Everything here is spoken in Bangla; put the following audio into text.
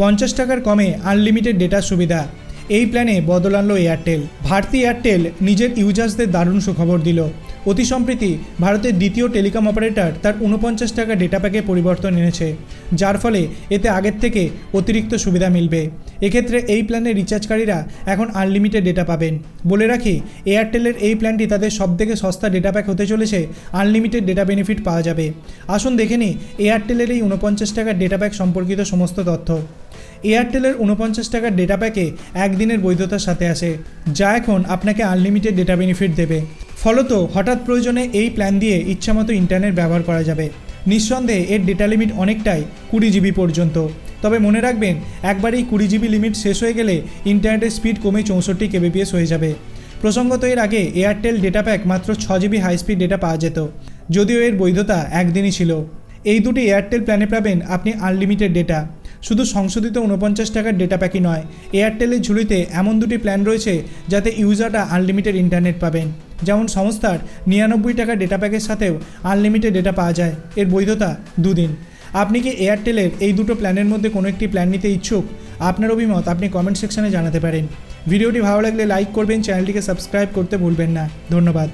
পঞ্চাশ টাকার কমে আনলিমিটেড ডেটার সুবিধা। এই প্ল্যানে বদল আনলো এয়ারটেল ভারতী এয়ারটেল নিজের ইউজার্সদের দারুণ সুখবর দিল। অতি সম্প্রতি, ভারতের দ্বিতীয় টেলিকম অপারেটর তার উনপঞ্চাশ টাকা ডেটা প্যাকে পরিবর্তন এনেছে। যার ফলে এতে আগের থেকে অতিরিক্ত সুবিধা মিলবে। এক্ষেত্রে এই প্ল্যানের রিচার্জকারীরা এখন আনলিমিটেড ডেটা পাবেন। বলে রাখি এয়ারটেলের এই প্ল্যানটি তাদের সবথেকে সস্তা ডেটা প্যাক হতে চলেছে আনলিমিটেড ডেটা বেনিফিট পাওয়া যাবে। আসুন দেখে নিই এয়ারটেলের এই উনপঞ্চাশ টাকার ডেটা প্যাক সম্পর্কিত সমস্ত তথ্য। এয়ারটেলের উনপঞ্চাশ টাকার ডেটা প্যাকে একদিনের বৈধতার সাথে আসে, যা এখন আপনাকে আনলিমিটেড ডেটা বেনিফিট দেবে। ফলত হঠাৎ প্রয়োজনে এই প্ল্যান দিয়ে ইচ্ছামতো ইন্টারনেট ব্যবহার করা যাবে। নিঃসন্দেহে এর ডেটা লিমিট অনেকটাই কুড়ি জিবি পর্যন্ত। তবে মনে রাখবেন, একবার এই কুড়ি জিবি লিমিট শেষ হয়ে গেলে ইন্টারনেটের স্পিড কমে চৌষট্টি কেবিপিএস হয়ে যাবে। প্রসঙ্গত এর আগে এয়ারটেল ডেটা প্যাক মাত্র ছ জিবি হাই স্পিড ডেটা পাওয়া যেত, যদিও এর বৈধতা একদিনই ছিল। এই দুটি এয়ারটেল প্ল্যানে পাবেন আপনি আনলিমিটেড ডেটা শুধু সংশোধিত উনপঞ্চাশ টাকার ডেটা প্যাকই নয় এয়ারটেলের ঝুলিতে এমন দুটি প্ল্যান রয়েছে যাতে ইউজাররা আনলিমিটেড ইন্টারনেট পাবেন। যেমন সংস্থার নিরানব্বই টাকা ডেটা প্যাকের সাথেও আনলিমিটেড ডেটা পাওয়া যায়। এর বৈধতা দুদিন। আপনি কি এয়ারটেলের এই দুটো প্ল্যানের মধ্যে কোনো একটি প্ল্যান নিতে ইচ্ছুক? আপনার অভিমত আপনি কমেন্ট সেকশনে জানাতে পারেন। ভিডিওটি ভালো লাগলে লাইক করবেন চ্যানেলটিকে সাবস্ক্রাইব করতে ভুলবেন না। ধন্যবাদ।